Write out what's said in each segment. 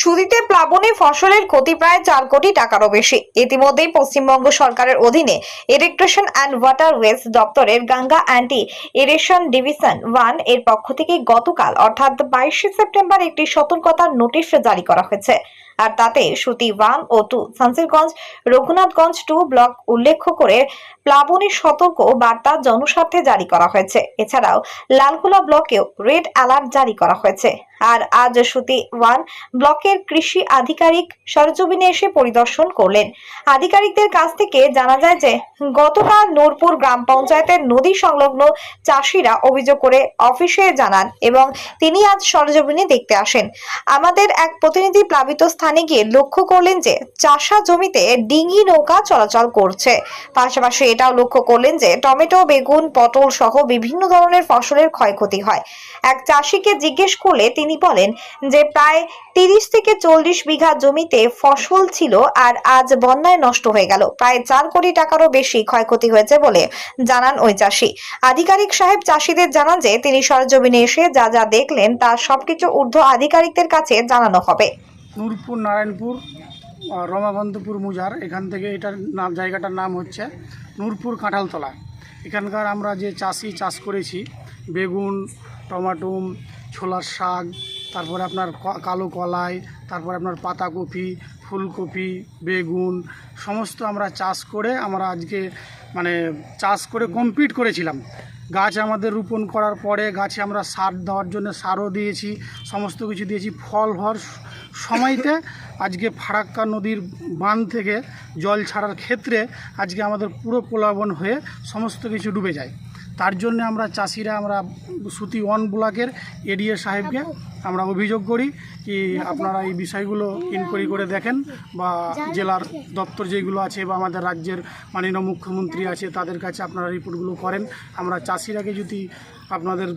সুদিতে প্লাবনে ফসলের ক্ষতি প্রায় চার কোটি টাকারও বেশি। ইতিমধ্যেই পশ্চিমবঙ্গ সরকারের অধীনে ইরিগেশন অ্যান্ড ওয়াটারওয়েজ দপ্তরের গঙ্গা অ্যান্টি ইরিগেশন ডিভিশন ওয়ানের পক্ষ থেকে গতকাল, অর্থাৎ বাইশে সেপ্টেম্বর একটি সতর্কতার নোটিশ জারি করা হয়েছে। আর তাতে সুতি ওয়ান ও two, Samserganj, Raghunathganj two block উল্লেখ করে প্লাবনের সতর্ক বার্তা জনস্বার্থে জারি করা হয়েছে। এছাড়াও লালগোলা ব্লকেও রেড অ্যালার্ট জারি করা হয়েছে। আর আজ সুতি ওয়ান ব্লকের কৃষি আধিকারিক সরজমিনে এসে পরিদর্শন করলেন। আধিকারিকদের কাছ থেকে জানা যায় যে, গতকাল নূরপুর গ্রাম পঞ্চায়েতের নদী সংলগ্ন চাষিরা অভিযোগ করে অফিসে জানান এবং তিনি আজ সরজমিনে দেখতে আসেন। আমাদের এক প্রতিনিধি প্লাবিত স্থানে গিয়ে লক্ষ্য করলেন যে, চাষা জমিতে ডিঙি নৌকা চলাচল করছে। পাশাপাশি এটাও লক্ষ্য করলেন যে, টমেটো, বেগুন, পটল সহ বিভিন্ন ধরনের ফসলের ক্ষয়ক্ষতি হয়। এক চাষিকে জিজ্ঞেস করলে তিনি বলেন যে প্রায় তিরিশ থেকে চল্লিশ বিঘা জমিতে ফসল ছিল আর আজ বন্যায় নষ্ট হয়ে গেল। প্রায় চার কোটি টাকারও বেশি ক্ষয়ক্ষতি হয়েছে বলে জানান ওই চাষি। আধিকারিক সাহেব চাষিদের জানান যে তিনি সরজমিনে এসে যা যা দেখলেন তা সবকিছু ঊর্ধ্ব আধিকারিকদের কাছে জানানো হবে। নূরপুর নারায়ণপুর আহ, রমাকান্তপুর মুজার এখান থেকে এটার নাম জায়গাটার নাম হচ্ছে নূরপুর কাঁঠালতলা। এখানকার আমরা যে চাষি চাষ করেছি বেগুন টমাটুম ছোলার শাক, তারপরে আপনার কালো কলাই, তারপরে আপনার পাতাকপি, ফুলকপি, বেগুন, সমস্ত আমরা চাষ করে আমরা আজকে মানে চাষ করে কমপ্লিট করেছিলাম। গাছ আমাদের রোপণ করার পরে গাছে আমরা সার দেওয়ার জন্য সারও দিয়েছি, সমস্ত কিছু দিয়েছি। ফল হওয়ার সময়তে আজকে ফারাক্কা নদীর বাঁধ থেকে জল ছাড়ার ক্ষেত্রে আজকে আমাদের পুরো প্লাবন হয়ে সমস্ত কিছু ডুবে যায়। তার জন্য আমরা চাষিরা, আমরা সুতি ওয়ান ব্লকের এডিএ সাহেবকে আমরা অভিযোগ করি কি আপনারা এই বিষয়গুলো ইনকোয়ারি করে দেখেন বা জেলার দপ্তর যেগুলো আছে বা আমাদের রাজ্যের মাননীয় মুখ্যমন্ত্রী আছে তাদের কাছে আপনারা রিপোর্টগুলো করেন। আমরা চাষিরাকে যদি আপনাদের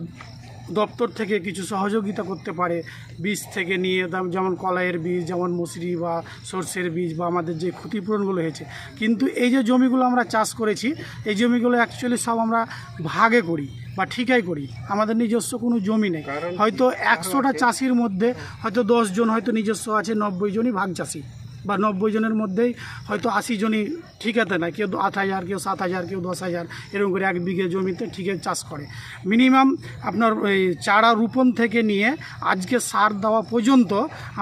দপ্তর থেকে কিছু সহযোগিতা করতে পারে। বীজ থেকে নিয়ে দাম- যেমন কলাইয়ের বীজ যেমন মুসরি বা সর্ষের বীজ বা আমাদের যে ক্ষতিপূরণগুলো হয়েছে। কিন্তু এই যে জমিগুলো আমরা চাষ করেছি এই জমিগুলো অ্যাকচুয়ালি সব আমরা ভাগে করি বা ঠিকাই করি। আমাদের নিজস্ব কোনো জমি নেই। হয়তো একশোটা চাষির মধ্যে হয়তো দশ জন হয়তো নিজস্ব আছে নব্বই জনই ভাগ চাষি। বা নব্বই জনের মধ্যেই হয়তো আশি জনই ঠিকাতে নেয় কেউ আট হাজার, কেউ সাত হাজার, কেউ দশ হাজার, এরকম করে এক বিঘে জমিতে ঠিকে চাষ করে। মিনিমাম আপনার ওই চারা রোপণ থেকে নিয়ে আজকে সার দেওয়া পর্যন্ত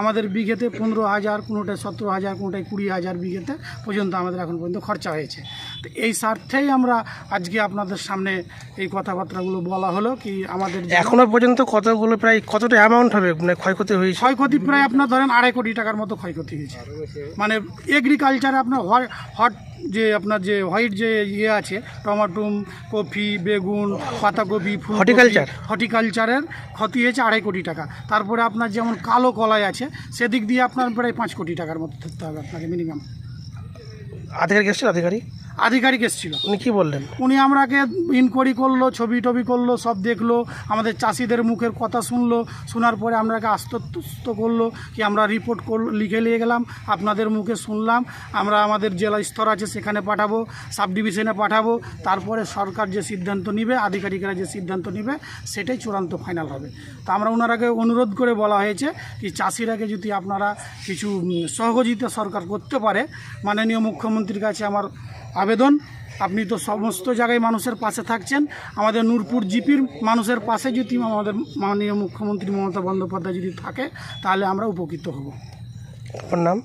আমাদের বিঘেতে পনেরো হাজার, কোনোটায় সতেরো হাজার, কোনোটায় কুড়ি হাজার বিঘেতে পর্যন্ত আমাদের এখন পর্যন্ত খরচা হয়েছে। তো এই স্বার্থেই আমরা আজকে আপনাদের সামনে এই কথাবার্তাগুলো বলা হলো কি আমাদের এখনও পর্যন্ত কতগুলো প্রায় কতটা অ্যামাউন্ট হবে? মানে ক্ষয়ক্ষতি হয়েছে? ক্ষয়ক্ষতি প্রায় আপনার ধরেন আড়াই কোটি টাকার মতো ক্ষয়ক্ষতি হয়েছে। মানে এগ্রিকালচারে আপনার হট হট যে আপনার যে হোয়াইট যে ইয়ে আছে টমাটুম কফি বেগুন পাতাকপি Horticulture? হর্টিকালচারের ক্ষতি হয়েছে আড়াই কোটি টাকা। তারপরে আপনার যেমন কালো কলাই আছে সেদিক দিয়ে আপনার প্রায় পাঁচ কোটি টাকার মতো ধরতে হবে আপনাকে মিনিমাম আধিকারিক এসেছিল আধিকারিক? আধিকারিক এসেছিল। উনি কি বললেন? উনি আমরাকে ইনকোয়ারি করল ছবি টবি করল সব দেখল আমাদের চাষিদের মুখের কথা শুনলো শোনার পরে আমরাকে আস্তস্ত করল কি আমরা রিপোর্ট করল লিখে নিয়ে গেলাম আপনাদের মুখে শুনলাম আমরা আমাদের জেলা স্তর আছে সেখানে পাঠাবো সাব ডিভিশনে পাঠাবো তারপরে সরকার যে সিদ্ধান্ত নিবে আধিকারিকরা যে সিদ্ধান্ত নিবে সেটাই চূড়ান্ত ফাইনাল হবে। তো আমরা ওনারাকে অনুরোধ করে বলা হয়েছে কি চাষিরাকে যদি আপনারা কিছু সহযোগিতা সরকার করতে পারে মাননীয় মুখ্যমন্ত্রীর কাছে আমার আবেদন। আপনি তো সমস্ত জায়গায় মানুষের পাশে থাকছেন। আমাদের নূরপুর জিপির মানুষের পাশে যদি আমাদের মাননীয় মুখ্যমন্ত্রী মমতা বন্দ্যোপাধ্যায় যদি থাকে, তাহলে আমরা উপকৃত হব। আপনার নাম?